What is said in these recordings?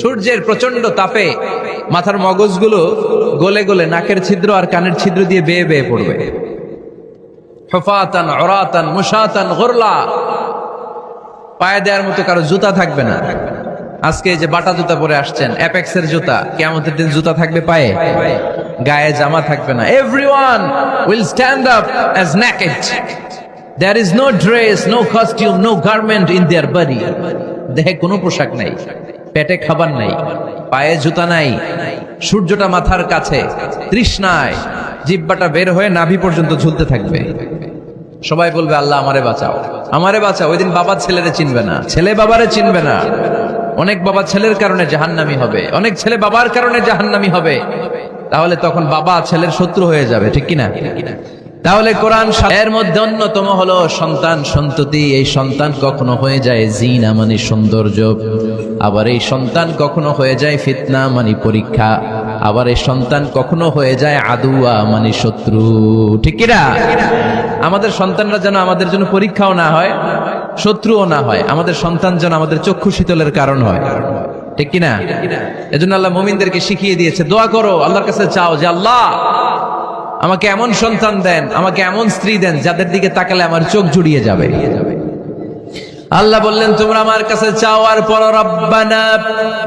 সূর্যের প্রচণ্ড তাপে মাথার মগজগুলো গলে গলে নাকের ছিদ্র আর কানের ছিদ্র দিয়ে বেয়ে বেয়ে পড়বে। হফাতান অরাতান মুসাতান পায়ে দেওয়ার মতো কারও জুতা থাকবে না। আজকে যে বাটা জুতা পরে আসছেন জুতা দিন জুতা থাকবে পায়ে। গায়ে জামা থাকবে না। Everyone will stand up as naked there is no dress no costume no garment in their body দেহে কোনো পোশাক নাই। পেটে খাবার নাই, পায়ে জুতা নাই, সূর্যটা মাথার কাছে, তৃষ্ণায়, জিব্বাটা বের হয়ে নাভি পর্যন্ত ঝুলতে থাকবে। সবাই বলবে, আল্লাহ, আমারে বাঁচাও। আমারে বাঁচাও, ওই দিন বাবা ছেলেরে চিনবে না। ছেলে বাবারে চিনবে না। অনেক বাবা ছেলের কারণে জাহান্নামি হবে। অনেক ছেলে বাবার কারণে জাহান্নামি হবে। তাহলে তখন বাবা ছেলের শত্রু হয়ে যাবে, ঠিক কিনা? তাহলে কোরআন এর মধ্যে অন্যতম হলো সন্তান সন্ততি। এই সন্তান কখনো হয়ে যায় জিনা মানে সৌন্দর্য। আবার এই সন্তান কখনো হয়ে যায় ফিতনা মানে পরীক্ষা। আবার এই সন্তান কখনো হয়ে যায় আদুয়া মানে শত্রু। ঠিক কিনা? আমাদের সন্তানরা যেন আমাদের জন্য পরীক্ষাও না হয়, শত্রুও না হয়। আমাদের সন্তান যেন আমাদের চক্ষু শীতলের কারণ হয়। ঠিক কিনা? এজন্য আল্লাহ মুমিনদেরকে শিখিয়ে দিয়েছে, দোয়া করো, আল্লাহর কাছে চাও যে আল্লাহ আমাকে এমন সন্তান দেন, আমাকে এমন স্ত্রী দেন যাদের দিকে তাকালে আমার চোখ জুড়িয়ে যাবে। আল্লাহ বললেন, তোমরা আমার কাছে চাওয়ার পর রব্বানা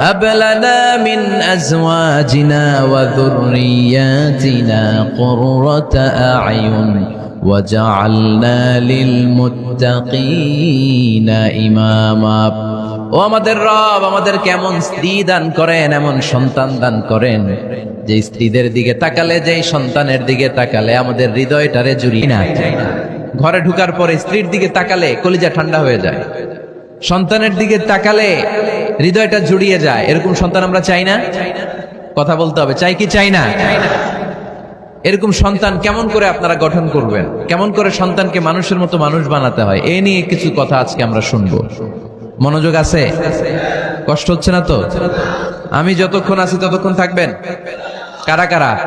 হাবলানা মিন আজওয়াজিনা ওয়া যুররিয়াতিনা কুররাতা আ'য়ুন ওয়াজআলনা লিল মুত্তাকিনা ইমামা। ও আমাদের রব, আমাদের কেমন স্ত্রী দান করেন, এমন সন্তান দান করেন। যে স্ত্রীদের দিকে তাকালে, যেই সন্তানের দিকে তাকালে, আমাদের হৃদয়টারে জুড়ি না ঘরে ঢুকার পরে স্ত্রীর দিকে তাকালে কলিজা ঠান্ডা হয়ে যায়। সন্তানের দিকে তাকালে হৃদয়টা জুড়িয়ে যায়। এরকম সন্তান আমরা চাই না? কথা বলতে হবে, চাই কি চাই না? এরকম সন্তান কেমন করে আপনারা গঠন করবেন? কেমন করে সন্তানকে মানুষের মতো মানুষ বানাতে হয়? এ নিয়ে কিছু কথা আজকে আমরা শুনব। মনোযোগ আছে? কষ্ট হচ্ছে না তো? আমি যতক্ষণ আছি ততক্ষণ থাকবেন। কারা কারা?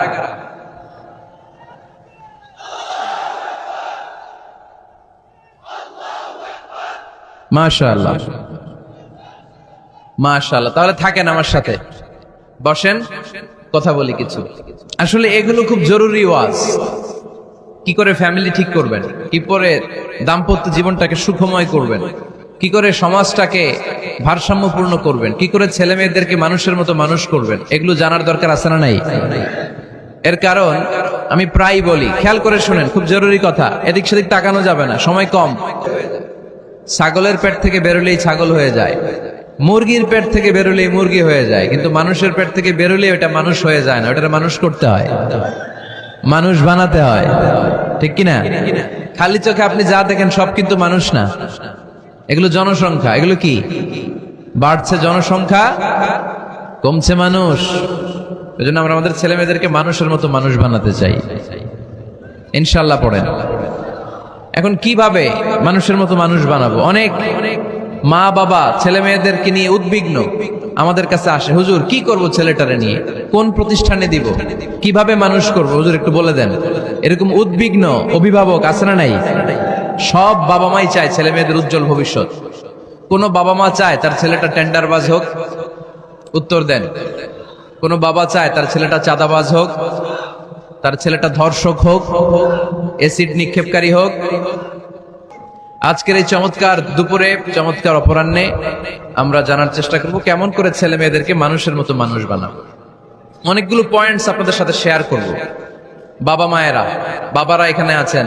মাশাআল্লাহ। মাশাআল্লাহ। তাহলে থাকেন আমার সাথে। বসেন, কথা বলি কিছু। আসলে এগুলো খুব জরুরি ওয়াজ। কি করে ফ্যামিলি ঠিক করবেন? কি করে দাম্পত্য জীবনটাকে সুখময় করবেন? কি করে সমাজটাকে ভারসাম্যপূর্ণ করবেন? কি করে ছেলে মেয়েদেরকে মানুষের মতো মানুষ করবেন? এগুলো জানার দরকার আছে না নাই? এর কারণ আমি প্রায় বলি, খেয়াল করে শুনেন, খুব জরুরি কথা। এদিক সেদিক তাকানো যাবে না, সময় কম। ছাগলের পেট থেকে বেরোলেই ছাগল হয়ে যায়। মুরগির পেট থেকে বেরোলেই মুরগি হয়ে যায়। কিন্তু মানুষের পেট থেকে বেরোলেই ওটা মানুষ হয়ে যায় না ওটা মানুষ করতে হয়। মানুষ বানাতে হয়। ঠিক কিনা? খালি চোখে আপনি যা দেখেন সব কিন্তু মানুষ না। এগুলো জনসংখ্যা, এগুলো কি? বাড়ছে জনসংখ্যা, কমছে মানুষ। এজন্য আমরা আমাদের ছেলে মেয়েদেরকে মানুষের মতো মানুষ বানাতে চাই। ইনশাল্লাহ পড়েন। এখন কীভাবে মানুষের মতো মানুষ বানাবো? অনেক মা বাবা ছেলে মেয়েদেরকে নিয়ে উদ্বিগ্ন আমাদের কাছে আসে। হুজুর, কি করব ছেলেটারে নিয়ে? কোন প্রতিষ্ঠানে দিব? কীভাবে মানুষ করব? হুজুর, একটু বলে দেন। এরকম উদ্বিগ্ন অভিভাবক আছে না নাই? সব বাবা মাই চায় ছেলে মেয়েদের উজ্জ্বল ভবিষ্যৎ। কোন বাবা মা চায় তার ছেলেটা টেন্ডারবাজ হোক, উত্তর দেন। কোন বাবা চায় তার ছেলেটা চাঁদাবাজ হোক, তার ছেলেটা ধর্ষক হোক এসিড নিক্ষেপকারী হোক। আজকের এই চমৎকার দুপুরে, চমৎকার অপরাহ্নে আমরা জানার চেষ্টা করব কেমন করে ছেলে মেয়েদেরকে মানুষের মতো মানুষ বানাবো। অনেকগুলো পয়েন্টস আপনাদের সাথে শেয়ার করব। বাবা মায়েরা, বাবারা এখানে আছেন।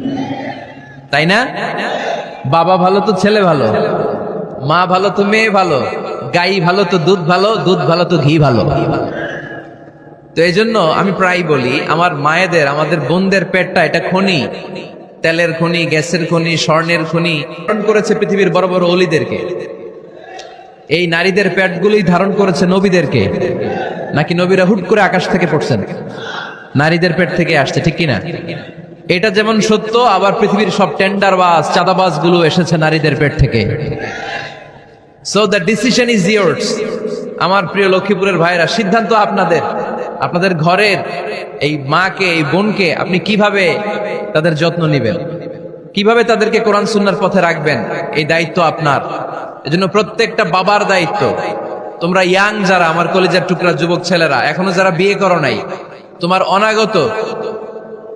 তাই না? বাবা ভালো তো ছেলে ভালো, মা ভালো তো মেয়ে ভালো, গাই ভালো তো দুধ ভালো দুধ ভালো তো ঘি ভালো। তো এই জন্য আমি প্রায় বলি, আমার মায়েদের, আমাদের বোনদের পেটটা এটা খনি, তেলের খনি, গ্যাসের খনি, স্বর্ণের খনি পালন করেছে পৃথিবীর বড় বড় অলিদেরকে। এই নারীদের পেটগুলোই ধারণ করেছে নবীদেরকে, নাকি নবীরা হুট করে আকাশ থেকে পড়ছেন? নারীদের পেট থেকে আসছে, ঠিক কিনা? এটা যেমন সত্য, আবার পৃথিবীর সব টেন্ডার বাস চাঁদাবাজগুলো এসেছে নারীদের পেট থেকে। So the decision is years আমার প্রিয় লক্ষ্মীপুরের ভাইরা, সিদ্ধান্ত আপনাদের। আপনাদের ঘরের এই মাকে, এই বোনকে আপনি কীভাবে তাদের যত্ন নেবেন? কীভাবে তাদেরকে কোরআন সুন্নার পথে রাখবেন? এই দায়িত্ব আপনার। এজন্য প্রত্যেকটা বাবার দায়িত্ব। তোমরা ইয়াং যারা, আমার কলেজের টুকরা যুবক ছেলেরা, এখনও যারা বিয়ে করো নাই, তোমার অনাগত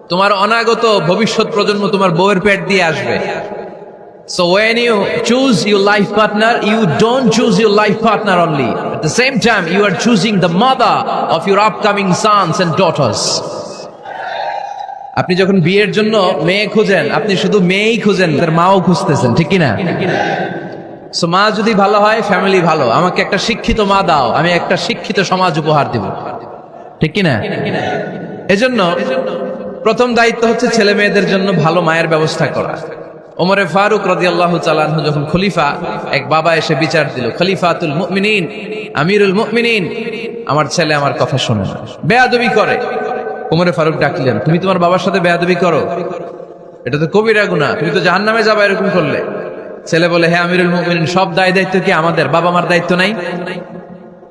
তোমার অনাগত ভবিষ্যৎ প্রজন্ম তোমার বউয়ের পেট দিয়ে আসবে So when you choose your life partner, you don't choose your life partner only. At the same time, you are choosing the mother of your upcoming sons and daughters. আপনি যখন বিয়ের জন্য মেয়ে খুঁজেন আপনি শুধু মেয়েই খুঁজেন তার মাও খুঁজতেছেন ঠিক কিনা সো মা যদি ভালো হয় ফ্যামিলি ভালো আমাকে একটা শিক্ষিত মা দাও আমি একটা শিক্ষিত সমাজ উপহার দিব ঠিক কিনা এজন্য প্রথম দায়িত্ব হচ্ছে ছেলে মেয়েদের জন্য ভালো মায়ের ব্যবস্থা করা। ওমরে ফারুক রাদিয়াল্লাহু চালানহু যখন খলিফা, এক বাবা এসে বিচার দিল, খলিফাতুল মুমিনিন, আমিরুল মুমিনিন। আমার ছেলে আমার কথা শোনে না। বেয়াদবি করে। ওমরে ফারুক ডাকলেন, তুমি তোমার বাবার সাথে বেয়াদবি করো। এটা তো কবিরা গুনাহ, তুমি তো জাহান্নামে যাবে এরকম করলে। ছেলে বলে হ্যাঁ আমিরুল মুমিনিন, সব দায় দায়িত্ব কি আমাদের? বাবা মার দায়িত্ব নাই?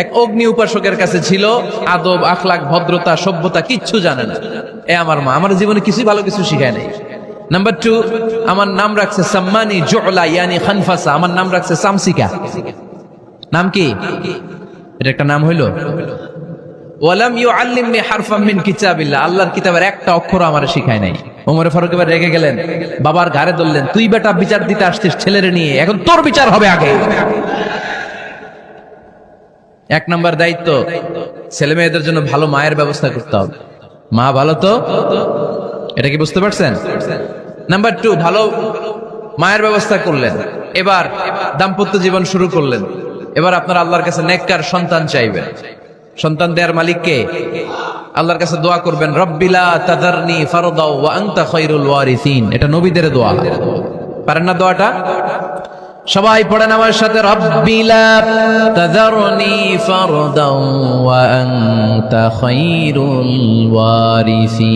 এক অগ্নি উপাসকের কাছে ছিল, আদব আখলাক ভদ্রতা, সভ্যতা, কিচ্ছু জানে না। এ আমার মা, আমার জীবনে কিছুই ভালো কিছু শিখায় নাই। নাম্বার টু আমার নাম রাখছে সাম্মানি জোলা ইয়ানি খানফাসা, আমার নাম রাখছে সামসিকা। নাম কি? এটা একটা নাম হইল? ওয়ালাম আল্লাহর কিতাবের একটা অক্ষর আমার শিখায় নাই। এবার রেগে গেলেন, বাবার ঘাড়ে ধরলেন, তুই বেটা বিচার দিতে আসছিস ছেলেরে নিয়ে, এখন তোর বিচার হবে আগে। এক নম্বর দায়িত্ব, ছেলে মেয়েদের জন্য ভালো মায়ের ব্যবস্থা করতে হবে। মা ভালো তো? এটা কি বুঝতে পারছেন? নাম্বার টু, ভালো মায়ের ব্যবস্থা করলেন। এবার দাম্পত্য জীবন শুরু করলেন। এবার আপনার আল্লাহর কাছে নেককার সন্তান চাইবেন। সন্তান দেয়ার মালিক কে? আল্লাহর কাছে দোয়া করবেন রব্বিলা তাদারনি ফারদাও ওয়া আনতা খায়রুল ওয়ারিসিন। এটা নবীদের দোয়া। পারেন না দোয়াটা? সবাই পড়েন আমার সাথে রব্বিলা তাদারনি ফারদাও ওয়া আনতা খায়রুল ওয়ারিসিন।